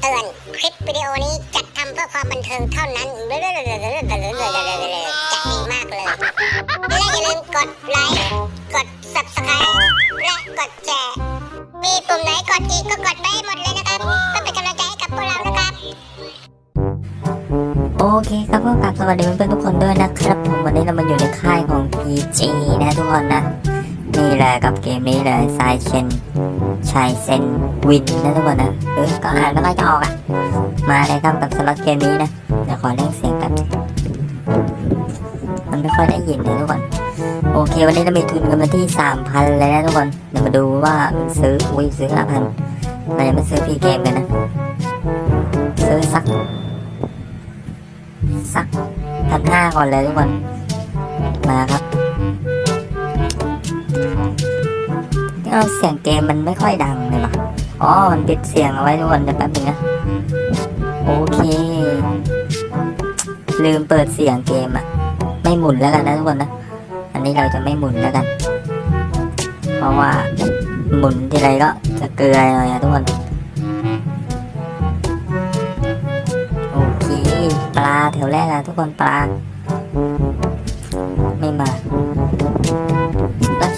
เตือน คลิปวิดีโอนี้จัดทำเพื่อความบันเทิงเท่านั้นจะดีมากเลย และอย่าลืมกดไลค์ กด subscribe และกดแชร์มีปุ่มไหนกดอีกก็กดไปให้หมดเลยนะครับเพื่อเป็นกำลังใจให้กับพวกเรานะครับ โอเคครับก็กลับสวัสดีเพื่อนๆทุกคนด้วยนะครับผมวันนี้เรามาอยู่ในค่ายของ PG นะทุกคนนะ นี่แหละกับเกมนี้เลยไซเชนชายเซนวินนะทุกคนนะเออก็อ่านไม่ค่อยจะออกอะ มาเลยครับกับสล็อตเกมนี้นะเดี๋ยวขอเล่นเสียงกันมันไม่ค่อยได้ยินเลยทุกคน โอเค วันนี้เรามีทุนกันมาที่สามพันเลยนะทุกคน เดี๋ยวมาดูว่าซื้ออุ้ยซื้อห้าพันมันยังไม่ซื้อพีเกมเลยนะ ซื้อสัก สักพันห้าก่อนเลยทุกคน มาครับ เอาเสียงเกมมันไม่ค่อยดังเลยว่ะอ๋อ มันปิดเสียงเอาไว้ทุกคนเดี๋ยวแป๊บนึงนะ โอเค ลืมเปิดเสียงเกมอะไม่หมุนแล้วกันนะทุกคนนะ อันนี้เราจะไม่หมุนแล้วกัน เพราะว่าหมุนทีไรก็จะเกลือหน่อยอะทุกคน โอเค ปลาแถวแรกอะทุกคนปลา ไม่มา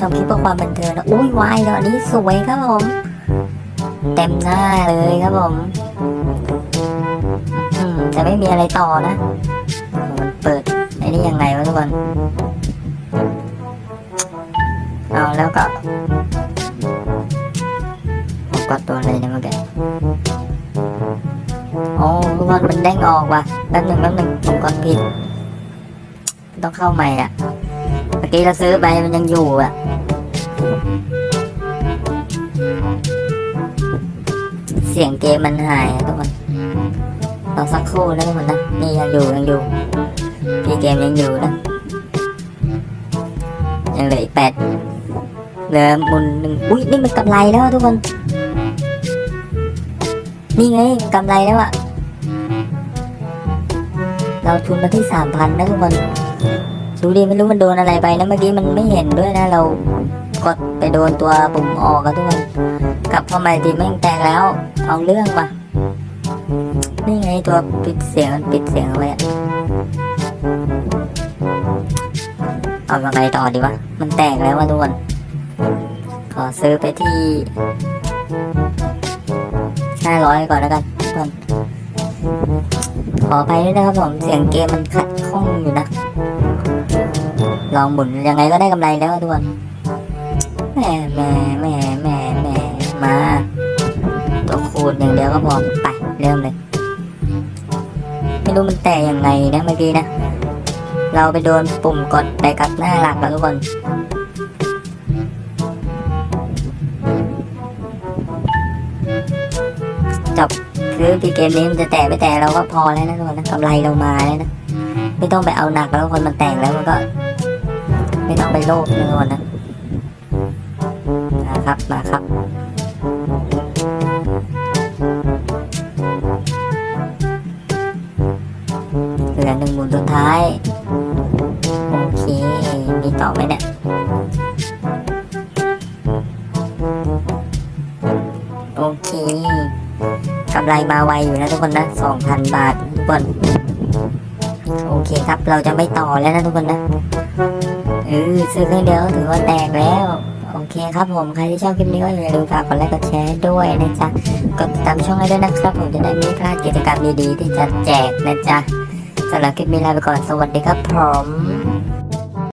ชมคลิปเพื่อความบันเทิงนะอุ้ยวายแล้วอันนี้สวยครับผม เต็มหน้าเลยครับผมอืมแต่ไม่มีอะไรต่อนะมันเปิดไอ้นี่ยังไงวะทุกคน เอาแล้วก็ผมกดตัวอะไรเนี่ยเมื่อกี้โอ้ทุกคนมันเด้งออกว่ะแป๊บหนึ่งแป๊บหนึ่งผมกดผิด ต้องเข้าใหม่อะเมื่อ กี้เราซื้อไปมันยังอยู่อะ เสียงเกมมันหายอะทุกคนรอสักครู่นะทุกคนนะ นี่ยังอยู่ยังอยู่ พี่เกมยังอยู่นะ ยังเหลืออีกแปดเหลือมุนหนึ่งอุ้ยนี่มันกำไรแล้วทุกคน นี่ไงกำไรแล้วอะเราทุนมาที่สามพันนะทุกคน ดูดิไม่รู้มันโดนอะไรไปนะเมื่อกี้มันไม่เห็นด้วยนะเรากดไปโดนตัวปุ่มออกอะทุกคนกลับเข้ามาทีแม่งแตกแล้ว เอาเรื่องว่ะนี่ไงตัวปิดเสียงมันปิดเสียงเอาไว้อะเอายังไงต่อดีวะ มันแตกแล้วว่ะทุกคนขอซื้อไปที่ห้าร้อยก่อนแล้วกันทุกคน ขอไปด้วยนะครับผมเสียงเกมมันขัดข้องอยู่นะ ลองหมุนยังไงก็ได้กำไรแล้วทุกคนแหม่แหม่แหม่แหม่แหม่มา ตัวคูณอย่างเดียวก็พอไปเริ่มเลยไม่รู้มันแต่ยังไงนะเมื่อกี้นะ เราไปโดนปุ่มกดไปกับหน้าหลักแล้วทุกคนจบ คือที่เกมนี้มันจะแตะไม่แตะเราก็พอแล้วนะทุกคนนะกำไรเรามาแล้วนะไม่ต้องไปเอาหนักแล้วคนมันแต่งแล้วมันก็ ไม่ต้องไปโลภทุกคนนะนะครับมาครับเหลือหนึ่งหมุนสุดท้ายโอเคมีต่อไหมเนี่ยโอเค กำไรมาไวอยู่นะทุกคนนะสองพันบาททุกคนโอเคครับเราจะไม่ต่อแล้วนะทุกคนนะเออซื้อเครื่องเดียวถือว่าแตกแล้วโอเคครับผมใครที่ชอบคลิปนี้ก็อย่าลืมฝากกดไลค์กดแชร์ด้วยนะจ๊ะกดติดตามช่องให้ด้วยนะครับ ผมจะได้ไม่พลาดกิจกรรมดีๆที่จะแจกนะจ๊ะสำหรับคลิปนี้ลาไปก่อนสวัสดีครับผม